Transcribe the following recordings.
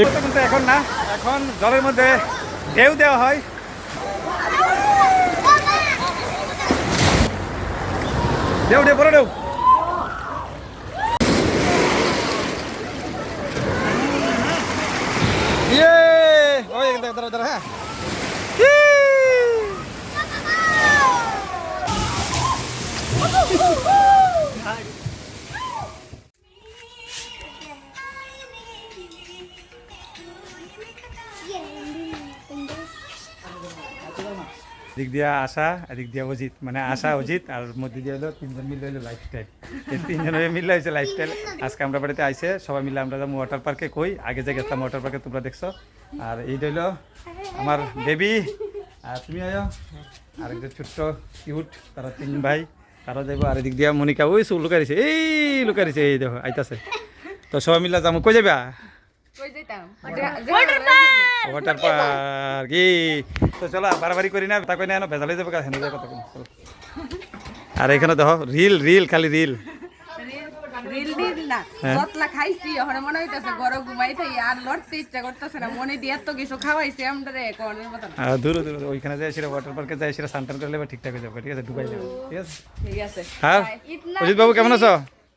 কিন্তু এখন না, এখন জলের মধ্যে ঢেউ দেওয়া হয়। ঢেউ ঢেউ পরে ঢেউ। ইয়ে! হ্যাঁ। দিক দিয়ে আশা, এদিক দিয়ে অজিত। মানে আশা, অজিত আর মধ্যে দিয়ে হলো তিনজন মিলে হলো লাইফস্টাইল এই তিনজনের মিলে হয়েছে লাইফস্টাইল আজকে আমরা বাড়িতে আইসে সবাই মিলে আমরা যাব ওয়াটার পার্কে কই? আগে যে গেছিলাম ওয়াটার পার্কে তোমরা দেখছ। আর এই হইল আমার বেবি আর তুমি আয়ো। আর একটা ছোট্ট কিউট তারা তিন ভাই। তারা যাব আর এদিক দিয়া মনিকা। ওই সব লুকাই দিছে। এই লুকাই দিছে, এই দেখো, আইতাছে। তো সবাই মিলে যাব। কই যাবা ওয়াটার পার্ক কি তো চলো বাড়াবাড়ি করি না তা কই না ভেজালে যাবে হেন যাবে কত আর এখানে দেখো রিল রিল খালি রিল। রিল দিন না হ্যাঁ। খাইছি ওখানে মনে হইতাছে গরো ঘুমাই থাই আর লড়তে ইচ্ছা করতেছে না মনে দিয়ে এত কিছু খাওয়াইছে আমরা রে কোনের মতন। আর দূর দূর ওইখানে যাই সেটা ওয়াটার পার্কে যাই সেটা সানটান করলে ঠিকঠাক হয়ে যাবে ঠিক আছে ডুবাই যাবে ঠিক আছে? ঠিক আছে। হ্যাঁ? অজিত বাবু কেমন আছো?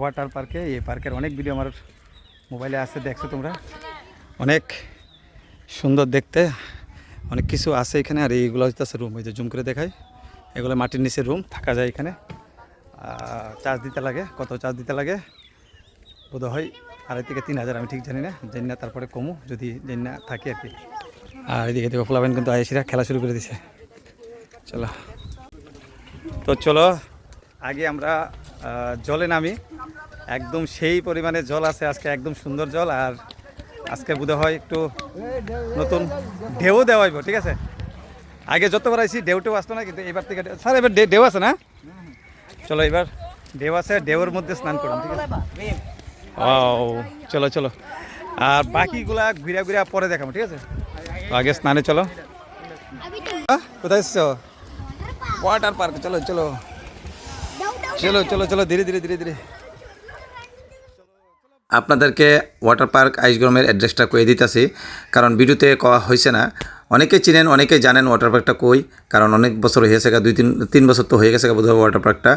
ওয়াটার পার্কে, এই পার্কের অনেক ভিডিও আমার মোবাইলে আছে, দেখছ তোমরা? অনেক সুন্দর দেখতে, অনেক কিছু আছে এখানে, আর এইগুলো হচ্ছে রুম ওই যে জুম করে দেখায় এগুলো মাটির নিচে রুম থাকা যায় এখানে। চার্জ দিতে লাগে, কত চার্জ দিতে লাগে? বোধ হয় আড়াই থেকে তিন হাজার, আমি ঠিক জানি না। জানি না, তারপরে কমু, যদি জানি না থাকি আর কি। আর এদিকে দেখো ফ্লাবেন কিন্তু আয়েসিরা খেলা শুরু করে দিছে। চলো। তো চলো, আগে আমরা জলে নামি। একদম সেই পরিমাণে জল আছে আজকে একদম সুন্দর জল আর আজকে বোধ হয় একটু নতুন ঢেউ দেওয়া হইব ঠিক আছে? আগে যতবার আইসি ঢেউ টেউ আসতো না কিন্তু এবার থেকে স্যার এবার ঢেউ আছে না? চলো এবার ঢেউ আছে ঢেউর মধ্যে স্নান করুন ঠিক আছে? ও চলো চলো। আর বাকিগুলা ঘুরা ঘুরা পরে দেখাবো ঠিক আছে? আগে স্নানে চলো। কোথায় এসছো? ওয়াটার পার্ক চলো চলো। চলো চলো চলো ধীরে ধীরে ধীরে ধীরে। আপনাদেরকে ওয়াটার পার্ক আইসগ্রামের অ্যাড্রেসটা কয়ে দিতেছি, কারণ ভিডিওতে কওয়া হয়েছে না। অনেকে চিনেন, অনেকে জানেন ওয়াটার পার্কটা কই, কারণ অনেক বছর হয়েছে গা, দুই তিন তিন বছর তো হয়ে গেছে গা বোধহয় ওয়াটার পার্কটা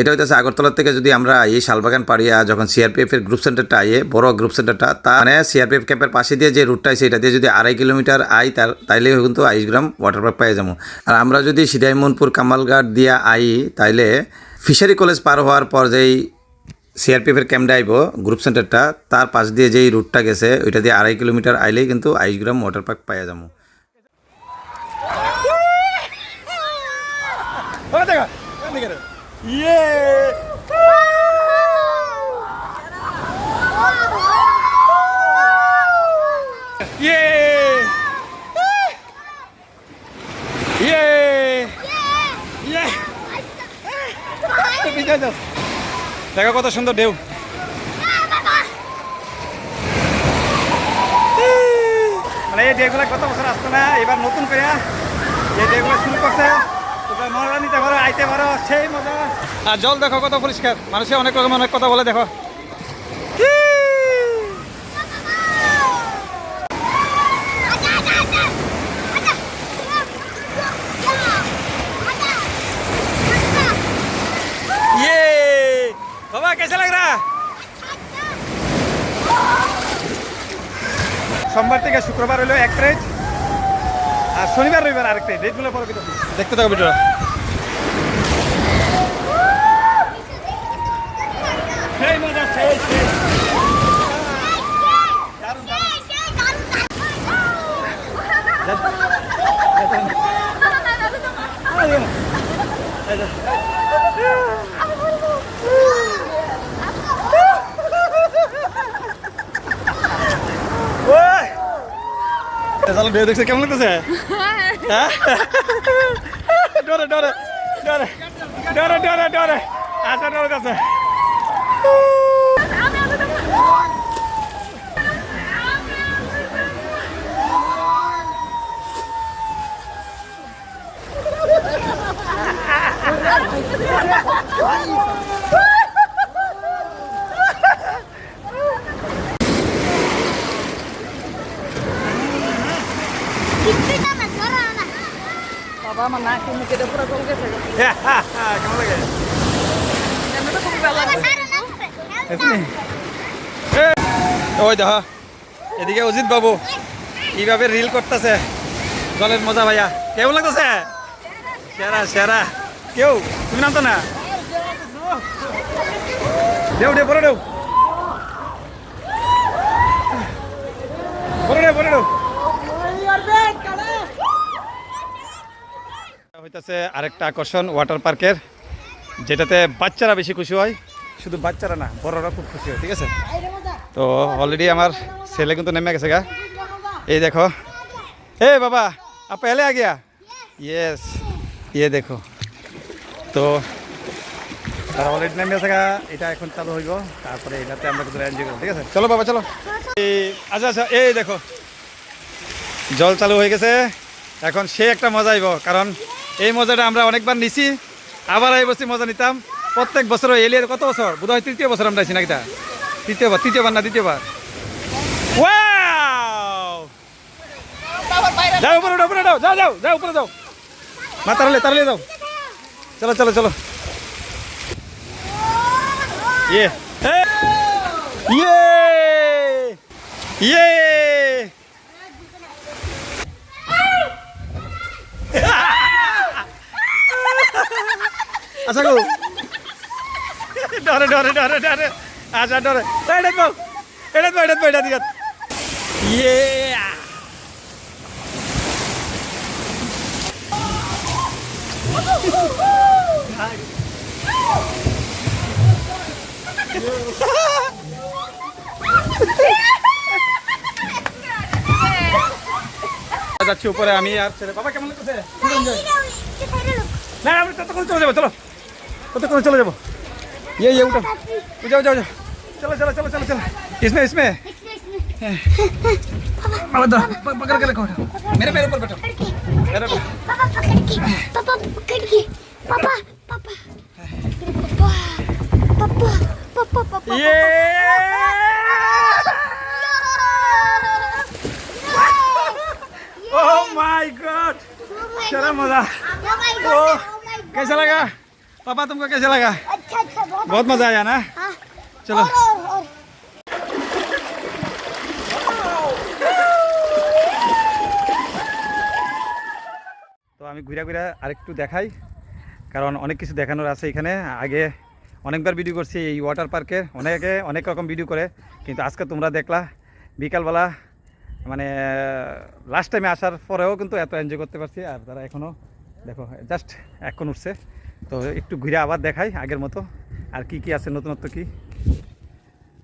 এটা হইতেছে আগরতলা থেকে যদি আমরা এই শালবাগান পাড়িয়া যখন সিআরপিএফ এর গ্রুপ সেন্টারটা আইয়ে, বড় গ্রুপ সেন্টারটা তা মানে সিআরপিএফ ক্যাম্পের পাশে দিয়ে যে রুটটা আছে এটা দিয়ে যদি আড়াই কিলোমিটার আই, তার, তাইলে কিন্তু আইসগ্রাম ওয়াটার পার্ক পাই যাব। আর আমরা যদি সিদাইমনপুর কামালঘাট দিয়া আই, তাইলে ফিশারি কলেজ পার হওয়ার পর যেই সিআরপিএফের ক্যাম্পটা আইব গ্রুপ সেন্টারটা তার পাশ দিয়ে যেই রুটটা গেছে ওইটা দিয়ে আড়াই কিলোমিটার আইলেই কিন্তু আইসগ্রাম ওয়াটার পার্ক পাওয়া যাব ও দেখা এদিকে রে। দেখো কত সুন্দর ঢেউ। মানে এই ঢেউগুলো কত বছর আসতো না, এবার নতুন করে এই ঢেউগুলো শুরু করছে। মজা নিতে পারো, আইতে পারো, সেই মজা। আর জল দেখো কত পরিষ্কার মানুষের অনেক রকম অনেক কথা বলে দেখো ইয়ে বাবা कैसा लग रहा है সোমবার থেকে শুক্রবার হলো এক ট্রেজ আর শনিবার রবিবার আরেক ট্রেজ ডেটগুলো পরে দেখতে থাকো ভিডিওটা সেই চলো ঢেউ দেখছে কেমন লাগতেছে? হ্যাঁ? ডরে ডরে ডরে ডরে ডরে ডরে। আচ্ছা ডরে কাছে বাবা আমার নাক মুখে তো পুরো জল গেছে। কেমন লাগে? এমনি খুবই ভালো লাগছে ওই দেখো এদিকে অজিত বাবু কীভাবে রিল করতেছে। জলের মজা ভাইয়া। কেমন লাগতেছে? সেরা সেরা। কেউ? তুমি নামতো না? দেও দেও পরে দেও। পরে দেও পরে দেও। হইতাছে আরেকটা আকর্ষণ ওয়াটার পার্কের যেটাতে বাচ্চারা বেশি খুশি হয়। শুধু বাচ্চারা না বড়রা খুব খুশি হয়, ঠিক আছে? তো অলরেডি আমার ছেলে কিন্তু নেমে গেছে গা। এই দেখো। এ বাবা, আপ পহলে আ? ইয়েস ইয়ে দেখো। তো তারা অলরেডি নেমে গেছে গা, এটা এখন চালু হইব, তারপরে এটাতে আমরা কিন্তু এনজয় করব, ঠিক আছে? চলো বাবা, চলো। এই আচ্ছা আচ্ছা এই দেখো। জল চালু হয়ে গেছে। এখন সে একটা মজা আইব, কারণ এই মজাটা আমরা অনেকবার নিছি আবার এই বছর মজা নিতাম। প্রত্যেক বছর এলিয়ার কত বছর? বোধ হয় তৃতীয় বছর আমরা আছি নাকি তা তৃতীয়বার তৃতীয়বার না দ্বিতীয়বার! যাও উপরে উঠো, উপরে যাও যাও যাও যাও উপরে যাও। মা তারলে তারলে যাও। চলো চলো চলো। ইয়ে। ইয়ে! ইয়ে! আচ্ছা গো। ডরে ডরে ডরে ডরে। আচ্ছা ডরে। এটা পাও এটা পাও এটা পাও এটা দিকে ইয়ে যাচ্ছি উপরে আমি আর ছেলে। বাবা কেমন লাগতেছে? না আমি ততক্ষণ চলে যাব চলো। ততক্ষণ চলে যাবো ইয়ে ইয়ে উঠো যাও যাও যাও চলো চলো চলো চলো चलो इसमें इसमें अब दो पकड़ के रखो मेरे पैर ऊपर बैठो मेरे ऊपर पापा पकड़ के पापा पकड़ के पापा पापा पापा पापा पापा ये ओह माय गॉड चलो मजा ओह कैसा लगा पापा तुमको कैसा लगा अच्छा अच्छा बहुत बहुत मजा आया ना हाँ चलो और और और তো আমি ঘুরে ঘুরে আরেকটু দেখাই কারণ অনেক কিছু দেখানোর আছে এখানে আগে অনেকবার ভিডিও করছি এই ওয়াটার পার্কে অনেকে অনেক রকম ভিডিও করে কিন্তু আজকে তোমরা দেখলা বিকালবেলা মানে লাস্ট টাইমে আসার পরেও কিন্তু এত এনজয় করতে পারছি আর তারা এখনও দেখো জাস্ট এখন উঠছে তো একটু ঘুরে আবার দেখাই আগের মতো। আর কি কি আছে নতুনত্ব কি?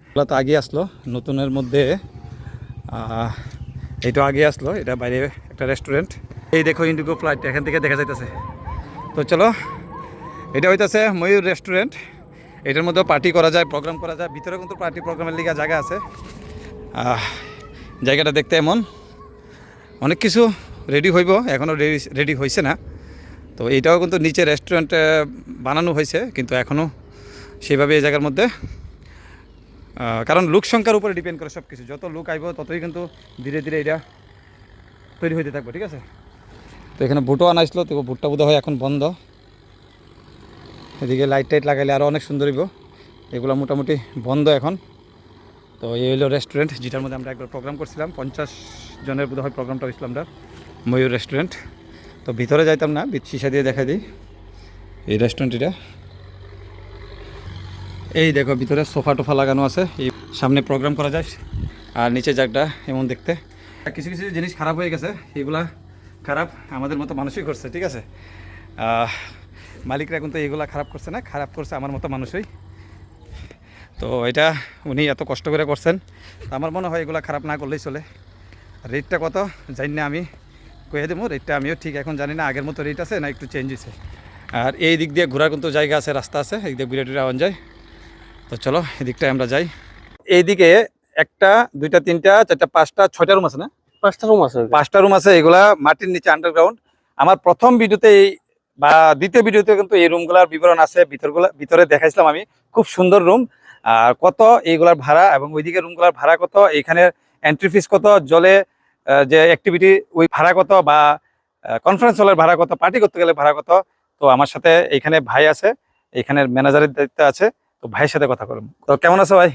এগুলো তো আগে আসলো, নতুনের মধ্যে এইটা আগে আসলো, এটা বাইরে একটা রেস্টুরেন্ট এই দেখো ইন্ডিগো ফ্লাইট এখান থেকে দেখা যাইতেছে। তো চলো, এটা হইতাছে ময়ূর রেস্টুরেন্ট এটার মধ্যে পার্টি করা যায় প্রোগ্রাম করা যায়। ভিতরে কিন্তু পার্টি প্রোগ্রামের লিগা জায়গা আছে। জায়গাটা দেখতে এমন। অনেক কিছু রেডি হইব এখনও রেডি রেডি হয়েছে না। তো এইটাও কিন্তু নিচে রেস্টুরেন্ট বানানো হয়েছে, কিন্তু এখনও সেভাবে এই জায়গার মধ্যে কারণ লোক সংখ্যার উপরে ডিপেন্ড করে সব কিছু যত লোক আইব, ততই কিন্তু ধীরে ধীরে এটা তৈরি হইতে থাকবে, ঠিক আছে? তো এখানে ভুটও আনাইছিল তো ভুটটা বোধ হয় এখন বন্ধ। এদিকে লাইট টাইট লাগাইলে আরও অনেক সুন্দর হইব। এগুলো মোটামুটি বন্ধ এখন। তো এই হলো রেস্টুরেন্ট যেটার মধ্যে আমরা একবার প্রোগ্রাম করছিলাম। পঞ্চাশ জনের বোধ হয় প্রোগ্রামটা হয়েছিল আমরা ময়ূর রেস্টুরেন্ট তো ভিতরে যাইতাম না শিশা দিয়ে দেখা দিই। এই রেস্টুরেন্ট এটা এই দেখো ভিতরে সোফা টোফা লাগানো আছে। এই সামনে প্রোগ্রাম করা যায় আর নিচে জায়গাটা এমন দেখতে। কিছু কিছু জিনিস খারাপ হয়ে গেছে এগুলা খারাপ আমাদের মতো মানুষই করছে ঠিক আছে? মালিকরা কিন্তু এগুলা খারাপ করছে না খারাপ করছে আমার মতো মানুষই। তো এটা উনি এত কষ্ট করে করছেন তো আমার মনে হয় এগুলা খারাপ না করলেই চলে। রেটটা কত? জানি না আমি। কয়ে দেবো রেটটা আমিও ঠিক এখন জানি না আগের মতো রেট আছে না একটু চেঞ্জ হয়েছে। আর এই দিক দিয়ে ঘোরার কিন্তু জায়গা আছে রাস্তা আছে এই দিক দিয়ে ঘুরে টুরে আওয়ান যায় তো চলো এদিকটায় আমরা যাই। এইদিকে একটা দুইটা তিনটা চারটা পাঁচটা ছয়টা রুম আছে না? পাঁচটা রুম আছে পাঁচটা রুম আছে এগুলা মাটির নিচে আন্ডারগ্রাউন্ড আমার প্রথম ভিডিওতে এই বা দ্বিতীয় ভিডিওতে কিন্তু এই রুমগুলার বিবরণ আছে ভিতরগুলা ভিতরে দেখাইছিলাম আমি। খুব সুন্দর রুম আর কত এইগুলার ভাড়া এবং ওইদিকে রুমগুলার ভাড়া কত এখানে এন্ট্রি ফিস কত জলে যে অ্যাক্টিভিটি ওই ভাড়া কত বা কনফারেন্স হলের ভাড়া কত পার্টি করতে গেলে ভাড়া কত তো আমার সাথে এইখানে ভাই আছে এখানের ম্যানেজারের দায়িত্ব আছে তো ভাইয়ের সাথে কথা করুন তো কেমন আছো ভাই?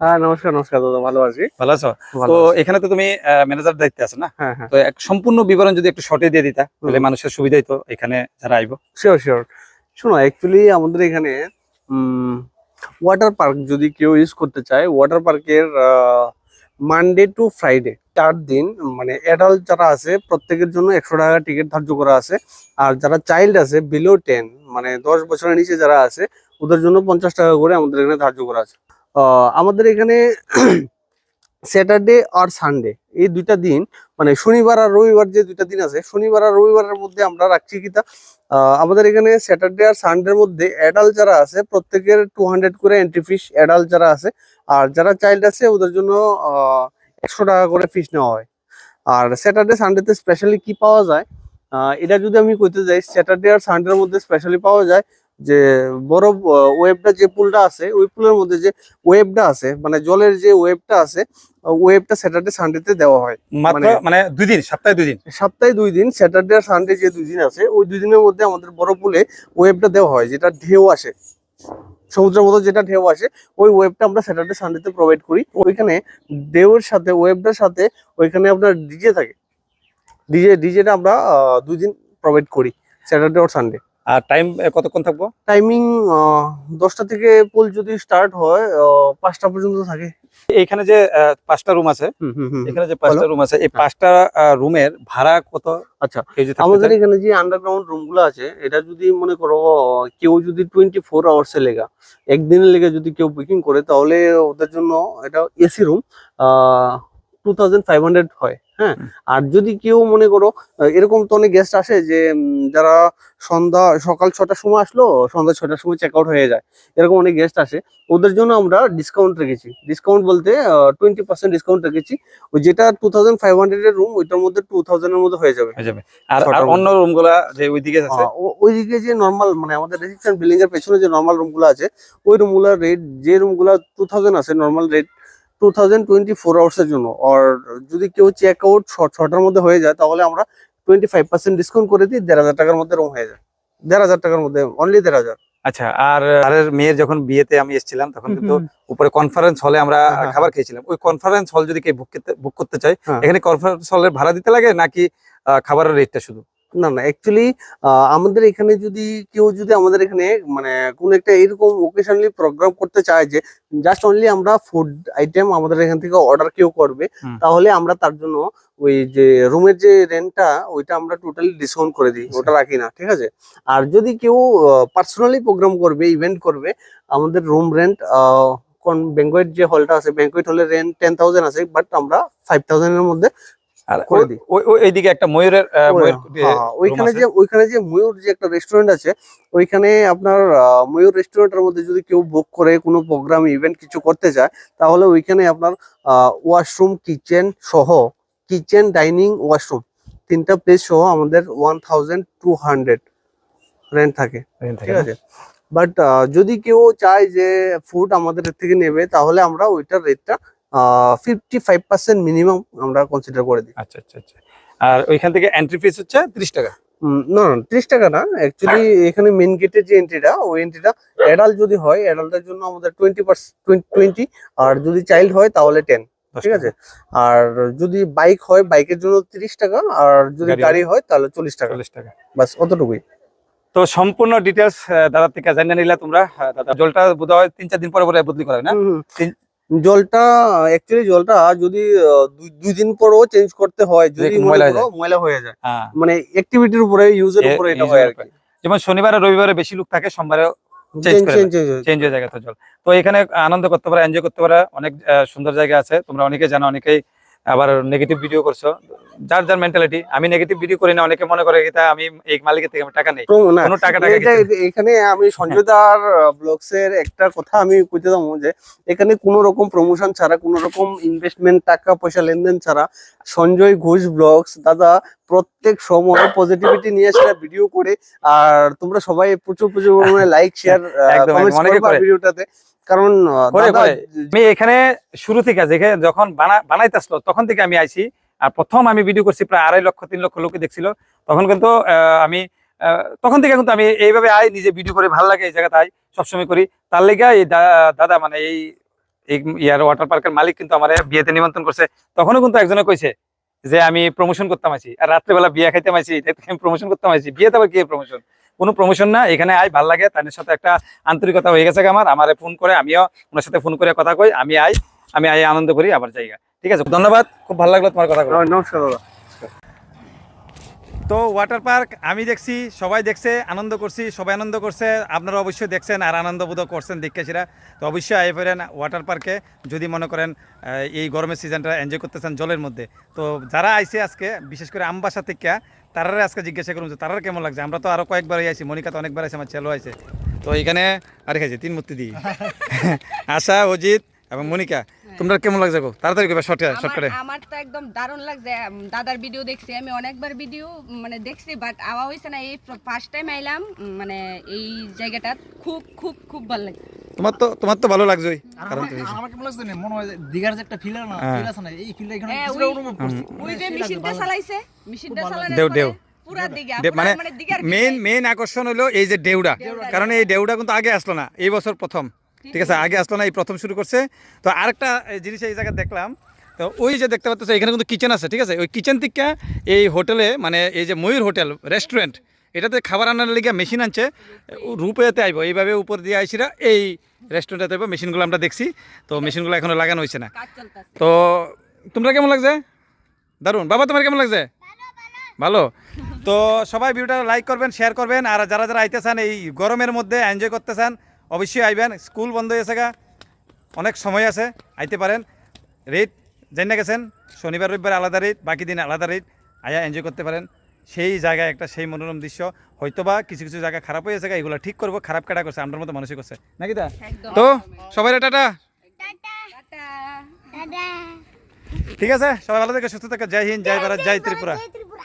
হ্যাঁ নমস্কার নমস্কার দাদা ভালো আছি। ভালো আছো? তো এখানে তো তুমি ম্যানেজার দায়িত্বে আছে না? হ্যাঁ হ্যাঁ। তো এক সম্পূর্ণ বিবরণ যদি একটু শর্টে দিয়ে দিতা তাহলে মানুষের সুবিধাই তো এখানে যারা আইব। শিওর শিওর শোনো অ্যাকচুয়ালি আমাদের এখানে ওয়াটার পার্ক যদি কেউ ইউজ করতে চায় ওয়াটার পার্কের মানডে টু ফ্রাইডে চার দিন মানে অ্যাডাল্ট যারা আছে প্রত্যেকের জন্য একশো টাকা টিকিট ধার্য করা আছে। আর যারা চাইল্ড আছে বিলো টেন মানে দশ বছরের নিচে যারা আছে ওদের জন্য পঞ্চাশ টাকা করে আমাদের এখানে ধার্য করা আছে। আমাদের এখানে স্যাটারডে আর সানডে এই দুইটা দিন মানে শনিবার আর রবিবার যে দুইটা দিন আছে শনিবার আর রবিবারের মধ্যে আমরা রাখছি কি তা? আহ, আমাদের এখানে স্যাটারডে আর সানডের মধ্যে অ্যাডাল্ট যারা আছে প্রত্যেকের টু হান্ড্রেড করে এন্ট্রি ফিস অ্যাডাল্ট যারা আছে আর যারা চাইল্ড আছে ওদের জন্য একশো টাকা করে ফিস নেওয়া হয়। আর স্যাটারডে সানডেতে স্পেশালি কি পাওয়া যায়? এটা যদি আমি কইতে যাই স্যাটারডে আর সানডের মধ্যে স্পেশালি পাওয়া যায় যে বড় ওয়েবটা যে পুলটা আছে ওই পুলের মধ্যে যে ওয়েবটা আছে মানে জলের যে ওয়েবটা আছে ওয়েবটা স্যাটারডে সানডেতে দেওয়া হয়। মাত্র মানে- মানে দুই দিন সপ্তাহে দুই দিন? সপ্তাহে দুই দিন স্যাটারডে আর সানডে যে দুই দিন আছে ওই দুই দিনের মধ্যে আমাদের বড় পুলে ওয়েবটা দেওয়া হয় যেটা ঢেউ আসে। সমুদ্রের মতো যেটা ঢেউ আসে, ওই ওয়েবটা আমরা স্যাটারডে সানডেতে প্রোভাইড করি। ওইখানে ঢেউয়ের সাথে ওয়েবটার সাথে ওইখানে আপনার ডিজে থাকে। ডিজে ডিজেটা আমরা দুই দিন প্রোভাইড করি স্যাটারডে ওর সানডে আর টাইম কতক্ষণ থাকব? টাইমিং দশটা থেকে পুল যদি স্টার্ট হয় পাঁচটা পর্যন্ত থাকে। এইখানে যে পাঁচটা রুম আছে এখানে যে পাঁচটা রুম আছে এই হ্যাঁ। পাঁচটা রুমের ভাড়া কত আচ্ছা আমাদের এখানে যে আন্ডারগ্রাউন্ড রুমগুলো আছে এটা যদি মনে করো কেউ যদি টোয়েন্টি ফোর আওয়ার্স লেগা একদিনের লেগে যদি কেউ বুকিং করে তাহলে ওদের জন্য এটা AC room two thousand five hundred হয়। হ্যাঁ? আর যদি কেউ মনে করো এরকম তো অনেক গেস্ট আসে যে যারা সন্ধ্যা সকাল ছটার সময় আসলো সন্ধ্যা ছটার সময় চেক আউট হয়ে যায়। এরকম অনেক গেস্ট আসে। ওদের জন্য আমরা ডিসকাউন্ট রেখেছি। ডিসকাউন্ট বলতে টোয়েন্টি পার্সেন্ট ডিসকাউন্ট রেখেছি। ওই যেটা টু থাউজেন্ড ফাইভ হান্ড্রেড এর রুম ওইটার মধ্যে টু থাউজেন্ড এর মধ্যে হয়ে যাবে। হয়ে যাবে। আর। অন্য রুমগুলা যে ওইদিকে আছে? ওইদিকে যে নর্মাল মানে আমাদের রেজিস্ট্রেশন বিল্ডিং এর পেছনে যে নর্মাল রুমগুলো আছে ওই রুমগুলোর রেট যে রুমগুলো টু থাউজেন্ড আছে normal rate two thousand twenty four hours এর জন্য। আর যদি কেউ চেক আউট ছটার মধ্যে হয়ে যায় তাহলে আমরা টোয়েন্টি ফাইভ পার্সেন্ট ডিসকাউন্ট করে দিই দেড় হাজার টাকার মধ্যে রুম হয়ে যায়। দেড় হাজার টাকার মধ্যে অনলি দেড় হাজার। আচ্ছা আর আর মেয়ের যখন বিয়েতে আমি এসেছিলাম তখন কিন্তু উপরে কনফারেন্স হলে আমরা হ্যাঁ, হ্যাঁ, খাবার খেয়েছিলাম। ওই কনফারেন্স হল যদি কেউ বুক করতে বুক করতে চাই হ্যাঁ। এখানে কনফারেন্স হলের ভাড়া দিতে লাগে নাকি খাবারের রেটটা শুধু? না না অ্যাকচুয়ালি আমাদের এখানে যদি কেউ যদি আমাদের এখানে মানে কোন একটা এরকম ওকেশনালি প্রোগ্রাম করতে চায় যে জাস্ট অনলি আমরা ফুড আইটেম আমাদের এখান থেকে অর্ডার কেউ করবে তাহলে আমরা তার জন্য ওই যে রুমের যে রেন্টটা ওইটা আমরা টোটালি ডিসকাউন্ট করে দিই ওটা রাখি না ঠিক আছে? আর যদি কেউ পার্সোনালি প্রোগ্রাম করবে ইভেন্ট করবে আমাদের রুম রেন্ট কোন ব্যাঙ্কোয়েট যে হলটা আছে ব্যাঙ্কোয়েট হলের রেন্ট টেন থাউজেন্ড আছে বাট আমরা ফাইভ থাউজেন্ডের মধ্যে আর একটা ময়ূরের হ্যাঁ, room ওইখানে যে ওইখানে যে ময়ূর যে একটা রেস্টুরেন্ট আছে ওইখানে আপনার ময়ূর রেস্টুরেন্টের মধ্যে যদি কেউ বুক করে কোনো প্রোগ্রাম ইভেন্ট কিছু করতে চায় তাহলে ওইখানে আপনার ওয়াশরুম কিচেন সহ কিচেন ডাইনিং ওয়াশরুম তিনটা প্লেস সহ আমাদের one thousand two hundred rent থাকে। ঠিক আছে? বাট যদি কেউ চায় যে ফুড আমাদের থেকে নেবে তাহলে আমরা ওইটার রেটটা ফিফটি ফাইভ পার্সেন্ট মিনিমাম আমরা কনসিডার করে দিই। আচ্ছা আচ্ছা আচ্ছা। আর ওইখান থেকে এন্ট্রি ফিস হচ্ছে ত্রিশ টাকা? না না ত্রিশ টাকা না। অ্যাকচুয়ালি এখানে মেন গেটের যে এন্ট্রিটা ওই এন্ট্রিটা অ্যাডাল্ট যদি হয় অ্যাডাল্টের জন্য আমাদের টোয়েন্টি টোয়েন্টি আর যদি চাইল্ড হয় তাহলে টেন ঠিক আছে? আর যদি বাইক হয় বাইকের জন্য তিরিশ টাকা আর যদি গাড়ি হয় তাহলে চল্লিশ টাকা। চল্লিশ টাকা। বাস অতটুকুই। তো সম্পূর্ণ ডিটেলস দাদার থেকে জানিয়ে নিলা তোমরা দাদা জলটা বোধ হয় তিন চার দিন পরে পরে বদলি করা না? জলটা অ্যাকচুয়ালি জলটা যদি দুই- দিন পরও চেঞ্জ করতে হয় যদি ময়লা হয়ে ময়লা হয়ে যায়। হ্যাঁ। মানে অ্যাক্টিভিটির উপরে ইউজের উপরে এটা হয় আর কি। যেমন শনিবার আর রবিবারে বেশি লোক থাকে সোমবারে চেঞ্জ হয়ে যায়। তো জল। তো এখানে আনন্দ করতে পারে এনজয় করতে পারে অনেক সুন্দর জায়গা আছে। তোমরা অনেকে জানো অনেকেই আবার নেগেটিভ ভিডিও করছ। যার যার মেন্টালিটি আমি নেগেটিভ ভিডিও করি না অনেকে মনে করে এটা আমি এই মালিকের থেকে টাকা নেই। কোনো টাকা টাকা এখানে আমি সঞ্জয় দার ব্লগস এর একটা কথা আমি কইতে দাম যে এখানে কোনো রকম প্রমোশন ছাড়া কোনো রকম ইনভেস্টমেন্ট টাকা পয়সা লেনদেন ছাড়া সঞ্জয় ঘোষ ব্লগস দাদা প্রত্যেক সময় পজিটিভিটি নিয়ে সেটা ভিডিও করে আর তোমরা সবাই প্রচুর প্রচুর পরিমাণে লাইক শেয়ার কমেন্টস অনেকে করে। ভিডিওটাতে কারণ। আমি এখানে শুরু থেকে যেখানে যখন বানা বানাইতেছিল তখন থেকে আমি আইছি। আর প্রথম আমি ভিডিও করছি প্রায় আড়াই লক্ষ তিন লক্ষ লোকে দেখছিল। তখন কিন্তু আমি তখন থেকে কিন্তু আমি এইভাবে আই নিজে ভিডিও করে ভালো লাগে এই জায়গাতে আই সবসময় করি। তার লেগে এই দাদা মানে এই ইয়ার ওয়াটার পার্কের মালিক কিন্তু আমার বিয়েতে নিমন্ত্রণ করছে। তখনও কিন্তু একজনে কইছে যে আমি প্রমোশন করতাম আছি। আর রাত্রেবেলা বিয়ে খাইতে আছি আমি প্রমোশন করতাম আছি। বিয়েতে আবার কি প্রমোশন কোনো প্রমোশন না এখানে আই ভালো লাগে তাদের সাথে একটা আন্তরিকতা হয়ে গেছে আমার। আমারে ফোন করে আমিও ওনার সাথে ফোন করে কথা কই আমি আই আমি আই আনন্দ করি আবার জায়গা ঠিক আছে ধন্যবাদ খুব ভালো লাগল তোমার কথা নমস্কার দাদা। তো ওয়াটার পার্ক আমি দেখছি সবাই দেখছে আনন্দ করছি সবাই আনন্দ করছে আপনারা অবশ্যই দেখছেন আর আনন্দ বোধ করছেন দেখেছিরা তো অবশ্যই আয় ফেরেন ওয়াটার পার্কে যদি মনে করেন এই গরমের সিজনটা এনজয় করতেছেন জলের মধ্যে। তো যারা আইছে আজকে বিশেষ করে আমবাসা থেকে তারা আজকে জিজ্ঞাসা করুন যে তারার কেমন লাগছে? আমরা তো আরও কয়েকবার আইছি মনিকা তো অনেকবার আছে আমার ছেলে আছে তো এখানে আর খাইছে তিন মূর্তি দিই। আশা অজিত এবং মনিকা তোমরা কেমন লাগছে গো? তাড়াতাড়ি করবে শর্ট শর্টকাটে। আমার আমার তো একদম দারুণ লাগছে দাদার ভিডিও দেখছি। আমি অনেকবার ভিডিও মানে দেখছি বাট আওয়া হয়েছে না। এই ফার্স্ট টাইম আইলাম মানে এই জায়গাটা খুব খুব খুব ভালো লাগছে। তোমার তো তোমার তো ভালো লাগছোই কারণ আমার- কেমন লাগছে জানেন? মনে হয় যে দীঘার যে একটা ফিল না হ্যাঁ। ফিল আছে না এই ফিলটা এখানে হ্যাঁ, কিছুটা ওই- অনুভব করছি। ওই যে মেশিনটা চালাইছে মেশিনটা চালানোর দেও, দেও। মানে মানে ভিতরে। মেইন আকর্ষণ হলো এই যে ডেউডা কারণ এই ডেউডা কিন্তু আগে আসলো না এই বছর প্রথম। ঠিক আছে আগে আসলো না এই প্রথম শুরু করছে। তো আরেকটা এই জিনিস এই জায়গায় দেখলাম। তো ওই যে দেখতে পাচ্ছ এখানে কিন্তু কিচেন আছে ঠিক আছে? ওই কিচেন থেকে এই হোটেলে মানে এই যে ময়ূর হোটেল রেস্টুরেন্ট এটাতে খাবার আনার লিগে মেশিন আনছে। রূপেতে আইব এইভাবে উপর দিয়ে আইসিরা এই রেস্টুরেন্টে আইব মেশিনগুলো আমরা দেখছি। তো মেশিনগুলো এখনও লাগানো হয়েছে না। তো তোমরা কেমন লাগছে? দারুণ বাবা তোমার কেমন লাগছে? ভালো তো সবাই ভিডিওটা লাইক করবেন শেয়ার করবেন আর যারা যারা আইতে চান এই গরমের মধ্যে এনজয় করতে চান অবশ্যই আইবেন স্কুল বন্ধ হয়েছে গা। অনেক সময় আছে আইতে পারেন। রেট জানি না গেছেন শনিবার রবিবার আলাদা রেট বাকি দিন আলাদা রেট আয়া এনজয় করতে পারেন। সেই জায়গায় একটা সেই মনোরম দৃশ্য। হয়তোবা কিছু কিছু জায়গা খারাপ হয়ে গেছে গা, এগুলো ঠিক করব খারাপ কাটা করছে আমার মতো মানুষই করছে। নাকি দা তো সবাই টাটা। ঠিক আছে সবাই ভালো থেকে সুস্থ থেকে। জয় হিন্দ জয় ভারত জয় ত্রিপুরা। জয় ত্রিপুরা।